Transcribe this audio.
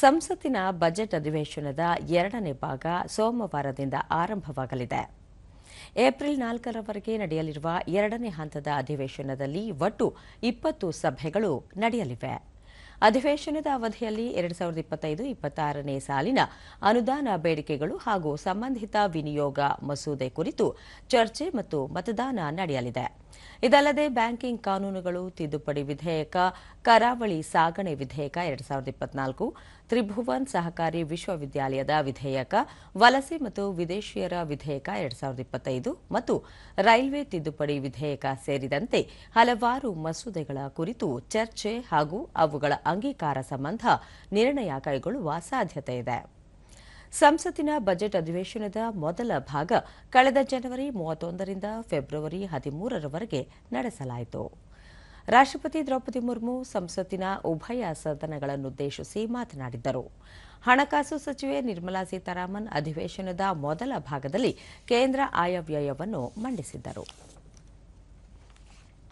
ಸಂಸತ್ತಿನ ಬಜೆಟ್ ಅಧಿವೇಶನದ ಎರಡನೇ ಭಾಗ ಸೋಮವಾರದಿಂದ ಆರಂಭವಾಗಲಿದೆ. ಏಪ್ರಿಲ್ ನಾಲ್ಕರವರೆಗೆ ನಡೆಯಲಿರುವ ಎರಡನೇ ಹಂತದ ಅಧಿವೇಶನದಲ್ಲಿ ಒಟ್ಟು ಇಪ್ಪತ್ತು ಸಭೆಗಳು ನಡೆಯಲಿವೆ. ಅಧಿವೇಶನದ ಅವಧಿಯಲ್ಲಿ ಎರಡು ಸಾವಿರದ ಇಪ್ಪತ್ತೈದು, ಇಪ್ಪತ್ತಾರನೇ ಸಾಲಿನ ಅನುದಾನ ಬೇಡಿಕೆಗಳು ಹಾಗೂ ಸಂಬಂಧಿತ ವಿನಿಯೋಗ ಮಸೂದೆ ಕುರಿತು ಚರ್ಚೆ ಮತ್ತು ಮತದಾನ ನಡೆಯಲಿದೆ. ಇದಲ್ಲದೆ ಬ್ಯಾಂಕಿಂಗ್ ಕಾನೂನುಗಳು ತಿದ್ದುಪಡಿ ವಿಧೇಯಕ, ಕರಾವಳಿ ಸಾಗಣೆ ವಿಧೇಯಕ ಎರಡು ಸಾವಿರದ ಇಪ್ಪತ್ನಾಲ್ಕು, ತ್ರಿಭುವನ್ ಸಹಕಾರಿ ವಿಶ್ವವಿದ್ಯಾಲಯದ ವಿಧೇಯಕ, ವಲಸೆ ಮತ್ತು ವಿದೇಶಿಯರ ವಿಧೇಯಕ ಎರಡು ಸಾವಿರದ ಇಪ್ಪತ್ತೈದು ಮತ್ತು ರೈಲ್ವೆ ತಿದ್ದುಪಡಿ ವಿಧೇಯಕ ಸೇರಿದಂತೆ ಹಲವಾರು ಮಸೂದೆಗಳ ಕುರಿತು ಚರ್ಚೆ ಹಾಗೂ ಅವುಗಳ ಅಂಗೀಕಾರ ಸಂಬಂಧ ನಿರ್ಣಯ ಕೈಗೊಳ್ಳುವ ಸಾಧ್ಯತೆ ಇದೆ. ಸಂಸತ್ತಿನ ಬಜೆಟ್ ಅಧಿವೇಶನದ ಮೊದಲ ಭಾಗ ಕಳೆದ ಜನವರಿ ಮೂವತ್ತೊಂದರಿಂದ ಫೆಬ್ರವರಿ ಹದಿಮೂರರವರೆಗೆ ನಡೆಸಲಾಯಿತು. ರಾಷ್ಟ್ರಪತಿ ದ್ರೌಪದಿ ಮುರ್ಮು ಸಂಸತ್ತಿನ ಉಭಯ ಸದನಗಳನ್ನುದ್ದೇಶಿಸಿ ಮಾತನಾಡಿದ್ದರು. ಹಣಕಾಸು ಸಚಿವೆ ನಿರ್ಮಲಾ ಸೀತಾರಾಮನ್ ಅಧಿವೇಶನದ ಮೊದಲ ಭಾಗದಲ್ಲಿ ಕೇಂದ್ರ ಆಯವ್ಯಯವನ್ನು ಮಂಡಿಸಿದ್ದರು.